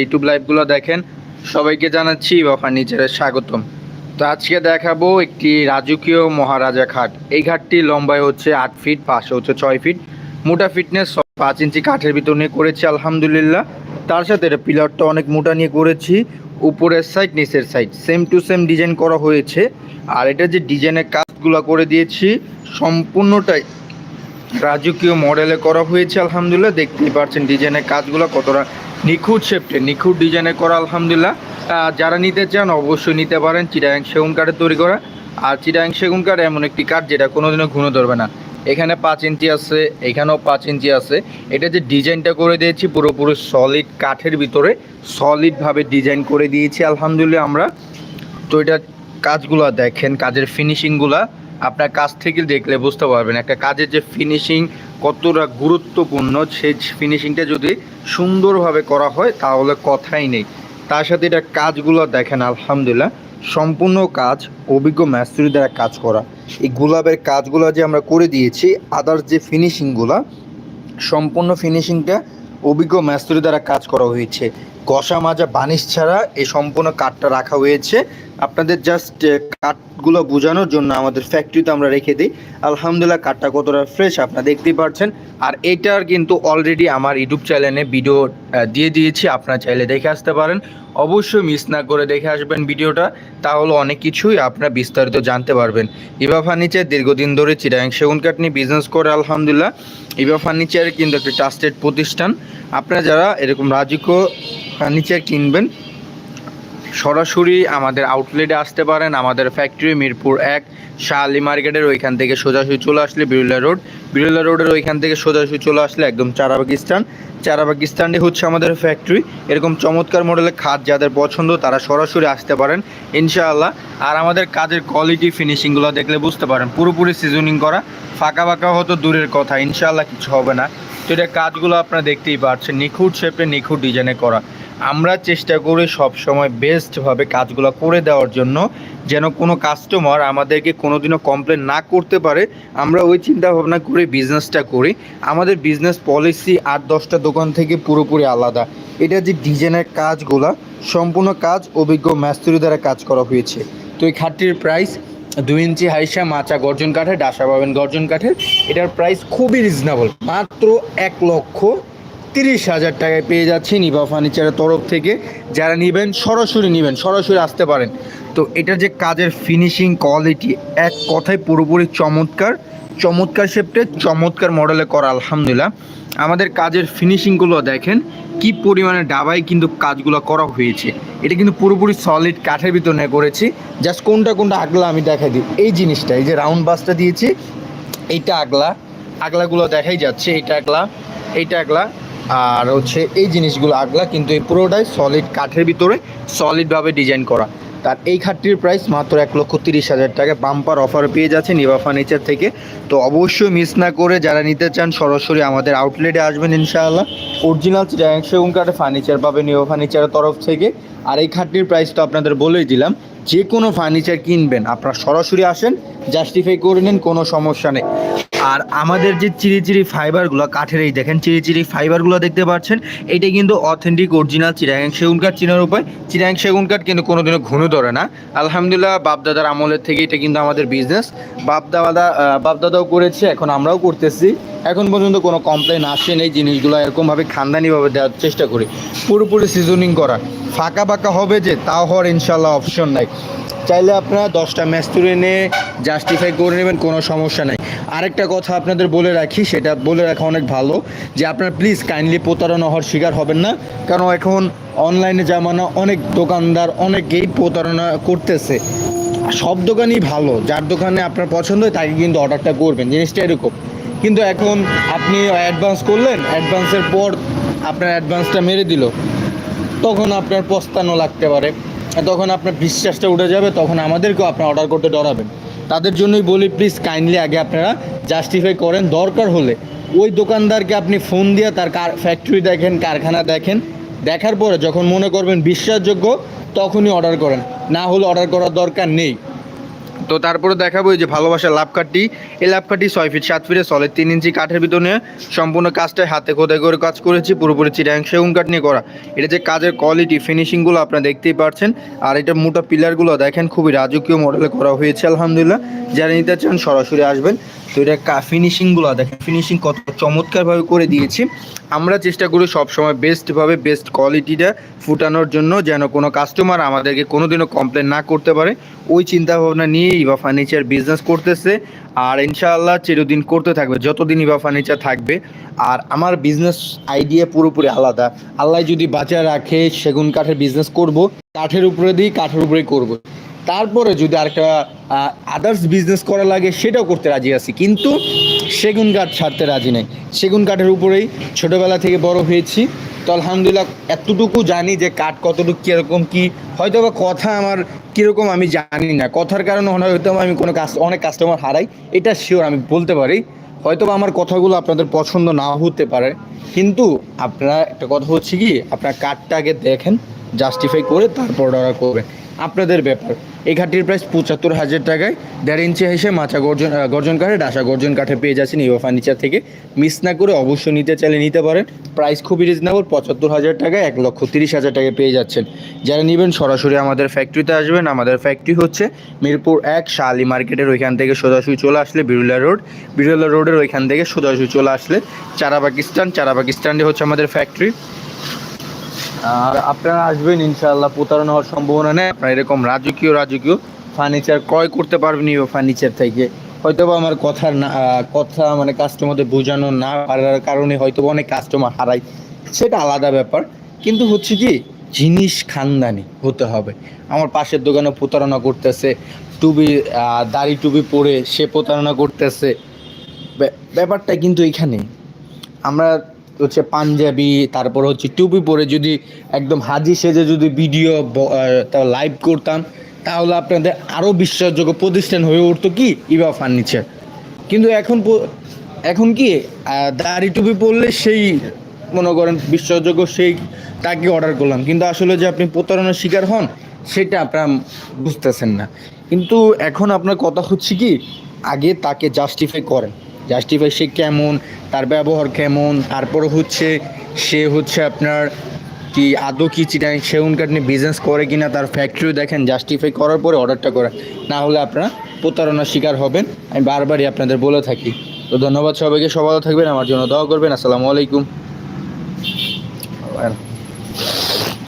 YouTube লাইভগুলো দেখেন, সবাইকে জানাচ্ছি বা ফার্নিচারের স্বাগতম। তো আজকে দেখাবো একটি রাজকীয় মহারাজা খাট এই ঘাটটি লম্বায় হচ্ছে আট ফিট, পাশে হচ্ছে ছয় ফিট। মোটা ফিটনেস পাঁচ ইঞ্চি কাঠের ভিতর নিয়ে করেছি, আলহামদুলিল্লাহ। তার সাথে এটা পিলারটা অনেক মোটা নিয়ে করেছি, উপরের সাইড নিচের side same to same design করা হয়েছে। আর এটা যে ডিজাইনের কাজগুলো করে দিয়েছি সম্পূর্ণটাই রাজকীয় মডেলে করা হয়েছে, আলহামদুলিল্লাহ। দেখতেই পাচ্ছেন ডিজাইনের কাজগুলো কতটা নিখুঁত শেপটে নিখুঁত ডিজাইনে করা, আলহামদুলিল্লাহ। যারা নিতে চান, অবশ্যই নিতে পারেন চিটাং সেগুন কাঠের তৈরি করা। আর চিটাং সেগুন কাঠ এমন একটি কাঠ যেটা কোনোদিনও ঘুনো ধরবে না। এখানে পাঁচ ইঞ্চি আছে, এখানেও পাঁচ ইঞ্চি আছে। এটা যে ডিজাইনটা করে দিয়েছি, পুরোপুরি সলিড কাঠের ভিতরে সলিডভাবে ডিজাইন করে দিয়েছি, আলহামদুলিল্লাহ আমরা। তো এটা কাজগুলো দেখেন, কাজের ফিনিশিংগুলা আপনার কাছ থেকে দেখলে বুঝতে পারবেন একটা কাজের যে ফিনিশিং কতটা গুরুত্বপূর্ণ, সেই ফিনিশিংটা যদি সুন্দরভাবে করা হয় তাহলে কথাই নেই। তার সাথে এটা কাজগুলো দেখেন, আলহামদুলিল্লাহ, সম্পূর্ণ কাজ, অভিজ্ঞ ম্যাস্ত্রি দ্বারা কাজ করা। এই গোলাপের কাজগুলো যে আমরা করে দিয়েছি আদার্স যে ফিনিশিংগুলা সম্পূর্ণ ফিনিশিংটা অভিজ্ঞ ম্যাস্ত্রি দ্বারা কাজ করা হয়েছে। কষা মাজা বানিশ ছাড়া এই সম্পূর্ণ কাঠটা রাখা হয়েছে। আপনাদের জাস্ট কাঠগুলো বোঝানোর জন্য আমাদের ফ্যাক্টরিতে আমরা রেখে দিই। আলহামদুলিল্লাহ, কাঠটা কতটা ফ্রেশ আপনারা দেখতেই পাচ্ছেন আর এটার কিন্তু অলরেডি আমার ইউটিউব চ্যানেলে ভিডিও দিয়ে দিয়েছি, আপনারা চাইলে দেখে আসতে পারেন। অবশ্যই মিস না করে দেখে আসবেন ভিডিওটা, তাহলে অনেক কিছুই আপনারা বিস্তারিত জানতে পারবেন। ইভা ফার্নিচার দীর্ঘদিন ধরে চিরাং সেগুন কাঠ নিয়ে বিজনেস করে, আলহামদুলিল্লাহ। ইভা ফার্নিচার কিন্তু একটি ট্রাস্টেড প্রতিষ্ঠান। আপনারা যারা এরকম রাজকীয় ফার্নিচার কিনবেন। সরাসরি আমাদের আউটলেটে আসতে পারেন। আমাদের ফ্যাক্টরি মিরপুর এক শাহ আলী মার্কেটের ওইখান থেকে সোজাসুজি চলে আসলে বিরুলা রোড। বিরুলা রোডের ওইখান থেকে সোজাসুজি চলে আসলে একদম চারা পাকিস্তান চারা পাকিস্তানটি হচ্ছে আমাদের ফ্যাক্টরি। এরকম চমৎকার মডেলের খাদ যাদের পছন্দ, তারা সরাসরি আসতে পারেন, ইনশাআল্লাহ। আর আমাদের কাজের কোয়ালিটি ফিনিশিংগুলো দেখলে বুঝতে পারেন। পুরোপুরি সিজনিং করা, ফাঁকা ফাঁকা হতো দূরের কথা, ইনশাআল্লাহ কিছু হবে না। তো এটা কাজগুলো আপনারা দেখতেই পাচ্ছেন। নিখুঁত শেপে নিখুঁত ডিজাইনে করা। আমরা চেষ্টা করি সব সময় বেস্টভাবে কাজগুলো করে দেওয়ার জন্য, যেন কোনো কাস্টমার আমাদেরকে কোনোদিনও কমপ্লেন না করতে পারে। আমরা ওই চিন্তা ভাবনা করে বিজনেসটা করি। আমাদের বিজনেস পলিসি আট দশটা দোকান থেকে পুরোপুরি আলাদা। এটা যে ডিজাইনের কাজগুলা, সম্পূর্ণ কাজ অভিজ্ঞ ম্যাস্তুরি দ্বারা কাজ করা হয়েছে। তো এই খাটটির প্রাইস দুই ইঞ্চি হাইসা মাচা গর্জন কাঠের, ডাসা পাবেন গর্জন কাঠের। এটার প্রাইস খুবই রিজনেবল মাত্র এক লক্ষ তিরিশ হাজার টাকায় পেয়ে যাচ্ছি নিভা ফার্নিচারের তরফ থেকে। যারা নেবেন, সরাসরি নেবেন, সরাসরি আসতে পারেন। তো এটা যে কাজের ফিনিশিং কোয়ালিটি এক কথায় পুরোপুরি চমৎকার। চমৎকার শেপটে চমৎকার মডেলে করা, আলহামদুলিল্লাহ। আমাদের কাজের ফিনিশিংগুলো দেখেন, কি পরিমাণে ডাবাই কিন্তু কাজগুলো করা হয়েছে। এটা কিন্তু পুরোপুরি সলিড কাঠের ভিতরে করেছি। জাস্ট কোনটা কোনটা আগলা আমি দেখাই দিই। এই জিনিসটা, এই যে রাউন্ড বাসটা দিয়েছি, এইটা আগলা। আগলাগুলো দেখাই যাচ্ছে এইটা আগলা এইটা আগলা। আর হচ্ছে এই জিনিসগুলো আগলা, কিন্তু এই পুরোটাই সলিড কাঠের ভিতরে সলিডভাবে ডিজাইন করা। তার এই খাটটির প্রাইস মাত্র এক লক্ষ তিরিশ হাজার টাকা। বাম্পার অফার পেয়ে যাচ্ছে নিবা ফার্নিচার থেকে। তো অবশ্যই মিস না করে যারা নিতে চান, সরাসরি আমাদের আউটলেটে আসবেন ইনশাআল্লাহ। অরিজিনাল সেগুন কাঠের ফার্নিচার পাবে নিভা ফার্নিচারের তরফ থেকে। আর এই খাটটির প্রাইস তো আপনাদের বলেই দিলাম যে কোনো ফার্নিচার কিনবেন, আপনারা সরাসরি আসেন জাস্টিফাই করে নিন, কোনো সমস্যা নেই। আর আমাদের যে চিরি চিরি ফাইবারগুলো কাঠের এই দেখেন চিরি চিরি ফাইবারগুলো দেখতে পাচ্ছেন, এটা কিন্তু অথেন্টিক অরিজিনাল চিরাং সেগুন কাঠ চিনার উপায়। চিরাং সেগুন কাঠ কিন্তু কোনোদিনও ঘুনো ধরে না। আলহামদুলিল্লাহ, বাপদাদার আমলের থেকে এটা কিন্তু আমাদের বিজনেস বাপদাদা বাপদাদাও করেছে, এখন আমরাও করতেছি। এখন পর্যন্ত কোনো কমপ্লেন আসেনি এই জিনিসগুলো এরকমভাবে খানদানিভাবে দেওয়ার চেষ্টা করি। পুরোপুরি সিজনিং করা। ফাঁকা ফাঁকা হবে যে তাও হওয়ার ইনশাল্লাহ অপশন নাই। চাইলে আপনারা দশটা ম্যাচ তুলে নিয়ে জাস্টিফাই করে নেবেন, কোনো সমস্যা নাই। আরেকটা কথা আপনাদের বলে রাখি, সেটা বলে রাখা অনেক ভালো, যে আপনারা প্লিজ কাইন্ডলি প্রতারণা হওয়ার শিকার হবেন না, কারণ এখন অনলাইনে জামানা অনেক দোকানদার অনেকেই প্রতারণা করতেছে। সব দোকানই ভালো, যার দোকানে আপনার পছন্দ হয় তাকে কিন্তু অর্ডারটা করবেন, জিনিসটা এরকম। কিন্তু এখন আপনি অ্যাডভান্স করলেন অ্যাডভান্সের পর আপনার অ্যাডভান্সটা মেরে দিল। তখন আপনার পস্তানো লাগতে পারে। তখন আপনার বিশ্বাসটা উঠে যাবে, তখন আমাদেরকেও আপনার অর্ডার করতে ডরাবেন। তাদের জন্যই বলি প্লিজ কাইন্ডলি আগে আপনারা জাস্টিফাই করেন। দরকার হলে ওই দোকানদারকে আপনি ফোন দিয়ে তার কার ফ্যাক্টরি দেখেন, কারখানা দেখেন। দেখার পরে যখন মনে করবেন বিশ্বাসযোগ্য, তখনই অর্ডার করেন। না হলে অর্ডার করার দরকার নেই। তো তারপরে দেখাবো যে ভালোবাসার লাভ কাঠটি এই লাভ কাঠটি ছয় ফিট সাত ফিটে সলে তিন ইঞ্চি কাঠের ভিতরে সম্পূর্ণ কাজটাই হাতে খোদাই করে কাজ করেছি, পুরোপুরি চিরাং সেগুন কাঠ নিয়ে করা। এটা যে কাজের কোয়ালিটি ফিনিশিংগুলো আপনারা দেখতেই পারছেন। আর এটা মোটা পিলারগুলো দেখেন, খুবই রাজকীয় মডেলে করা হয়েছে, আলহামদুলিল্লাহ। যারা নিতে চান সরাসরি আসবেন। তো এটা ফিনিশিংগুলো দেখেন ফিনিশিং কত চমৎকারভাবে করে দিয়েছি। আমরা চেষ্টা করি সবসময় বেস্টভাবে বেস্ট কোয়ালিটিটা ফুটানোর জন্য, যেন কোনো কাস্টমার আমাদেরকে কোনোদিনও কমপ্লেন না করতে পারে। ওই চিন্তা ভাবনা নিয়েই ইভা ফার্নিচার বিজনেস করতেছে। আর ইনশাআল্লাহ চিরদিন করতে থাকবে, যতদিন ইভা ফার্নিচার থাকবে। আর আমার বিজনেস আইডিয়া পুরোপুরি আলাদা। আল্লাহ যদি বাঁচা রাখে, সেগুন কাঠের বিজনেস করব। কাঠের উপরে দিই, কাঠের উপরেই করব। তারপরে যদি আরেকটা আদার্স বিজনেস করা লাগে, সেটাও করতে রাজি আছি। কিন্তু সেগুন কাঠ ছাড়তে রাজি নেই। সেগুন কাঠের উপরেই ছোটোবেলা থেকে বড় হয়েছি। তো আলহামদুলিল্লাহ, এতটুকু জানি যে কাঠ কতটুকু কীরকম কী। হয়তো বা কথা আমার কীরকম আমি জানি না। কথার কারণে হয়তো আমি কোনো কাজ অনেক কাস্টমার হারাই। এটা শিওর আমি বলতে পারি। হয়তো বা আমার কথাগুলো আপনাদের পছন্দ না হতে পারে। কিন্তু আপনারা, একটা কথা হচ্ছে কি, আপনার কার্ডটা আগে দেখেন জাস্টিফাই করে তারপর অর্ডার করবেন। আপনাদের ব্যাপার। এই ঘাটির প্রাইস পঁচাত্তর হাজার টাকায় দেড় ইঞ্চি হেসে মাচা গর্জন গর্জন কাঠে ডাসা গর্জন কাঠে পেয়ে যাচ্ছেন ইভো ফার্নিচার থেকে। মিস না করে অবশ্যই নিতে চাইলে নিতে পারেন। প্রাইস খুবই রিজনেবল পঁচাত্তর হাজার টাকায় এক লক্ষ তিরিশ হাজার টাকায় পেয়ে যাচ্ছেন। যারা নেবেন সরাসরি আমাদের ফ্যাক্টরিতে আসবেন। আমাদের ফ্যাক্টরি হচ্ছে মিরপুর এক শালি মার্কেটের ওইখান থেকে সোজাসুজি চলে আসলে বিরুলা রোড। বিরুলা রোডের ওইখান থেকে সোজাসুজি চলে আসলে চারা পাকিস্তান চারা পাকিস্তানে হচ্ছে আমাদের ফ্যাক্টরি আর আপনারা আসবেন ইনশাআল্লাহ প্রতারণা হওয়ার সম্ভাবনা নেই। আপনারা এরকম রাজকীয় রাজকীয় ফার্নিচার ক্রয় করতে পারবেন ইও ফার্নিচার থেকে। হয়তো বা আমার কথার না কথা মানে কাস্টমারদের বোঝানো না পারার কারণে হয়তো অনেক কাস্টমার হারাই সেটা আলাদা ব্যাপার। কিন্তু হচ্ছে কি, জিনিস খানদানি হতে হবে। আমার পাশের দোকানে প্রতারণা করতেছে টুবি দাড়ি টুবি পরে সে প্রতারণা করতেছে। ব্যাপ- ব্যাপারটা কিন্তু এখানে আমরা হচ্ছে পাঞ্জাবি, তারপর হচ্ছে টুপি পরে যদি একদম হাজি সেজে যদি ভিডিও লাইভ করতাম, তাহলে আপনাদের আরও বিশ্বাসযোগ্য প্রতিষ্ঠান হয়ে উঠতো কি? ইবা ফার্নিচার কিন্তু এখন এখন কি দাড়ি টুপি পরলে সেই, মনে করেন বিশ্বাসযোগ্য সেই তাকে অর্ডার করলাম। কিন্তু আসলে যে আপনি প্রতারণার শিকার হন, সেটা আপনার বুঝতেছেন না। কিন্তু এখন আপনার কথা হচ্ছে কি, আগে তাকে জাস্টিফাই করেন। জাস্টিফাই সে কেমন, তার ব্যবহার কেমন, তারপর হচ্ছে সে হচ্ছে আপনার কি আদৌ কি চিটাং সেগুন কাঠ নিয়ে বিজনেস করে কি না তার ফ্যাক্টরি দেখেন জাস্টিফাই করার পরে অর্ডারটা করেন। না হলে আপনারা প্রতারণার শিকার হবেন। আমি বারবারই আপনাদের বলে থাকি। তো ধন্যবাদ সবাইকে, সবাই থাকবেন, আমার জন্য দোয়া করবেন। আসসালামু আলাইকুম।